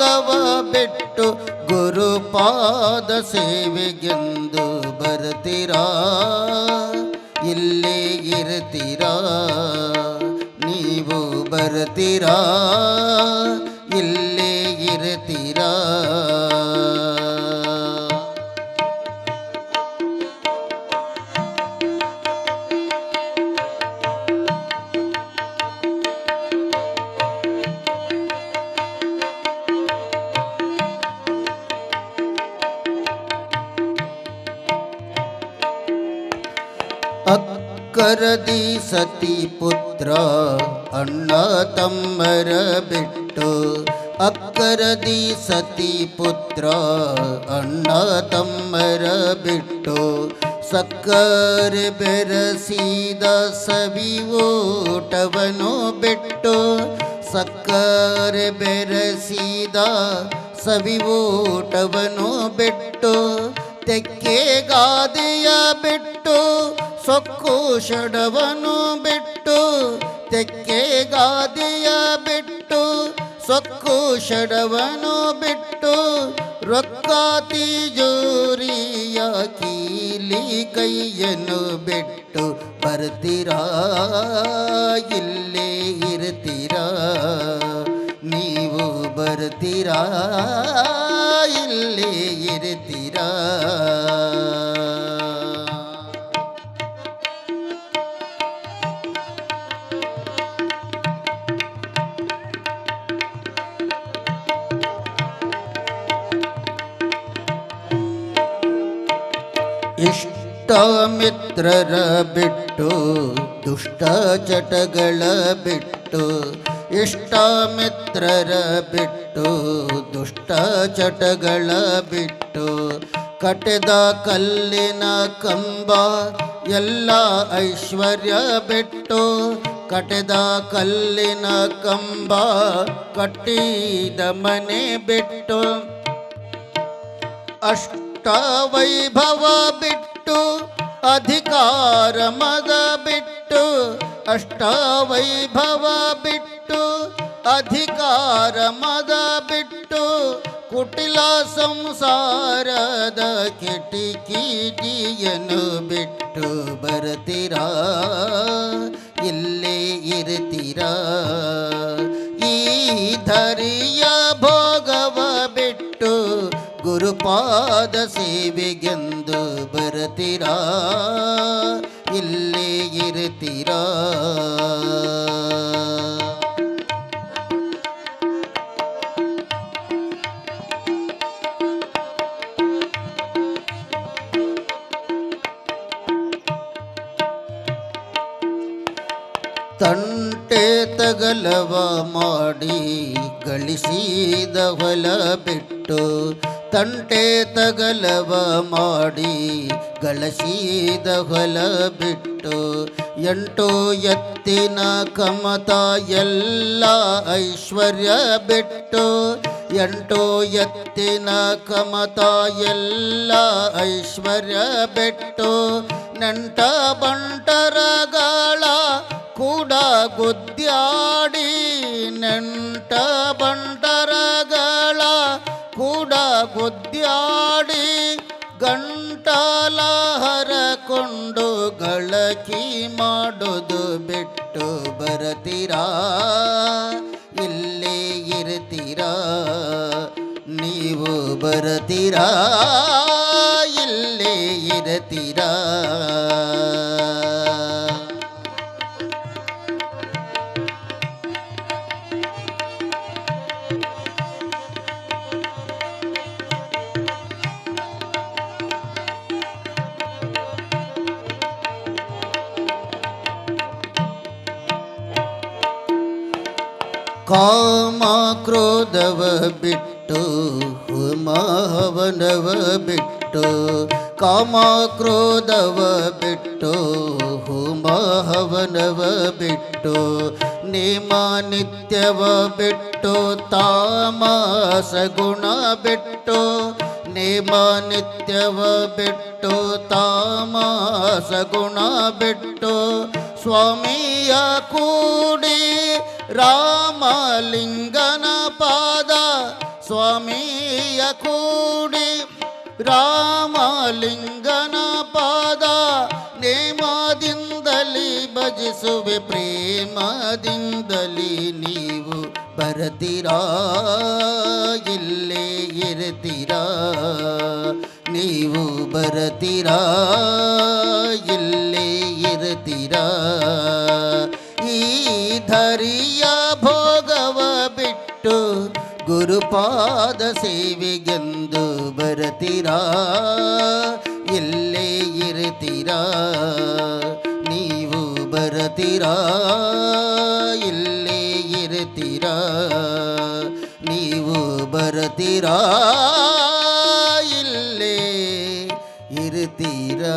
ಭೋಗವ ಬಿಟ್ಟು ಗುರುಪಾದ ಸೇವೆಗೆಂದು ಬರ್ತೀರಾ ಇಲ್ಲೇ ಇರ್ತೀರಾ ನೀವು ಬರ್ತೀರಾ ಇಲ್ಲೇ ಅಕ್ಕರದಿ ಸತಿ ಪುತ್ರ ಅಣ್ಣ ತಮ್ಮರ ಬಿಟ್ಟು. ಅಕ್ಕರದಿ ಸತಿ ಪುತ್ರ ಅಣ್ಣ ತಮ್ಮರ ಬಿಟ್ಟು. ಸಕ್ಕರೆ ಬೆರಸಿದ ಸವಿ ಊಟವನ್ನು ಬಿಟ್ಟು. ಸಕ್ಕರೆ ಬೆರಸಿದ ಸವಿ ಊಟವನ್ನು ಬಿಟ್ಟು. ತೆಕ್ಕೆ ಗಾದೆಯ ಬಿಟ್ಟು. ಸೊಕ್ಕು ಷಡವನು ಬಿಟ್ಟು, ತೆಕ್ಕೆ ಗಾದಿಯ ಬಿಟ್ಟು, ಸೊಕ್ಕು ಷಡವನು ಬಿಟ್ಟು, ರೊಕ್ಕ ತಿಜೋರಿಯ ಕೀಲಿ ಕೈಯನ್ನು ಬಿಟ್ಟು ಬರ್ತೀರಾ? ಇಲ್ಲೇ ಇರ್ತೀರಾ? ನೀವು ಬರ್ತೀರಾ? ಇಲ್ಲೇ ಇಷ್ಟ ಮಿತ್ರರ ಬಿಟ್ಟು, ದುಷ್ಟ ಚಟಗಳ ಬಿಟ್ಟು, ಇಷ್ಟ ಮಿತ್ರರ ಬಿಟ್ಟು, ದುಷ್ಟ ಚಟಗಳ ಬಿಟ್ಟು ಕಟೆದ ಕಲ್ಲಿನ ಕಂಬ ಎಲ್ಲ ಐಶ್ವರ್ಯ ಬಿಟ್ಟು ಕಟೆದ ಕಲ್ಲಿನ ಕಂಬ ಕಟ್ಟಿದ ಮನೆ ಬಿಟ್ಟು, ಅಷ್ಟ ವೈಭವ ಬಿಟ್ಟು, ಅಧಿಕಾರ ಮದ ಬಿಟ್ಟು, ಅಷ್ಟ ವೈಭವ ಬಿಟ್ಟು, ಅಧಿಕಾರ ಮದ ಬಿಟ್ಟು, ಕುಟಿಲ ಸಂಸಾರದ ಕಿಟಿಕಿಟಿಯನ್ನು ಬಿಟ್ಟು ಬರ್ತೀರಾ? ಇಲ್ಲೇ ಇರ್ತೀರಾ? ಈ ಧರಿಯ ಭೋಗವ ಗುರುಪಾದ ಸೇವೆಗೆಂದು ಬರತಿರ ಇಲ್ಲಿ ಇರುತ್ತೀರ? ತಂಟೆ ತಗಲವ ಮಾಡಿ ಗಳಿಸಿದ ಹೊಲ ಬಿಟ್ಟು ತಂಟೆ ತಗಲವ ಮಾಡಿ ಗಳಸೀದ ಹೊಲ ಬಿಟ್ಟು ಎಂಟು ಎತ್ತಿನ ಕಮತ ಎಲ್ಲ ಐಶ್ವರ್ಯ ಬಿಟ್ಟು ಎಂಟು ಎತ್ತಿನ ಕಮತ ಎಲ್ಲ ಐಶ್ವರ್ಯ ಬಿಟ್ಟು ನೆಂಟ ಬಂಟರಗಳ ಕೂಡ ಗುದ್ಯಾಡಿ ನಂಟ ಬಂಟರಗಳ ಕೂಡ ಗುದ್ಯಾಡಿ ಗಂಟಲ ಹರಕೊಂಡು ಗಳಕಿ ಮಾಡೋದು ಬಿಟ್ಟು ಬರತೀರಾ? ಇಲ್ಲೇ ಇರ್ತೀರಾ? ನೀವು ಬರ್ತೀರಾ? ಕಾಮ ಕ್ರೋಧವ ಬಿಟ್ಟು, ಹುಮಹವನವ ಬಿಟ್ಟು ಕಾಮ ಕ್ರೋಧವ ಬಿಟ್ಟು, ಹುಮಹವನವ ಬಿಟ್ಟು ನಿಮ ನಿತ್ಯವ ಬಿಟ್ಟು, ತಾಮಸ ಗುಣ ಬಿಟ್ಟು ನಿಮ ನಿತ್ಯವ ಬಿಟ್ಟು, ತಾಮಸ ಗುಣ ಬಿಟ್ಟು ಸ್ವಾಮಿಯ ಕೂಡಿ ರಾಮಲಿಂಗನ ಪಾದ, ಸ್ವಾಮಿಯ ಕೂಡಿ ರಾಮಲಿಂಗನ ಪಾದ, ನೇಮದಿಂದಲಿ ಭಜಿಸುವೆ, ಪ್ರೇಮದಿಂದಲಿ ನೀವು ಬರತೀರಾ ಇಲ್ಲೇ ಇರ್ತೀರಾ ನೀವು ಬರತೀರಾ ಇಲ್ಲೇ ಹರಿಯ ಭೋಗವ ಬಿಟ್ಟು ಗುರುಪಾದ ಸೇವೆಗೆಂದು ಬರತೀರಾ ಎಲ್ಲೇ ಇರುತ್ತೀರಾ ನೀವು ಬರತೀರಾ ಇಲ್ಲೇ ಇರುತ್ತೀರಾ ನೀವು ಬರತೀರಾ ಇಲ್ಲೇ ಇರುತ್ತೀರಾ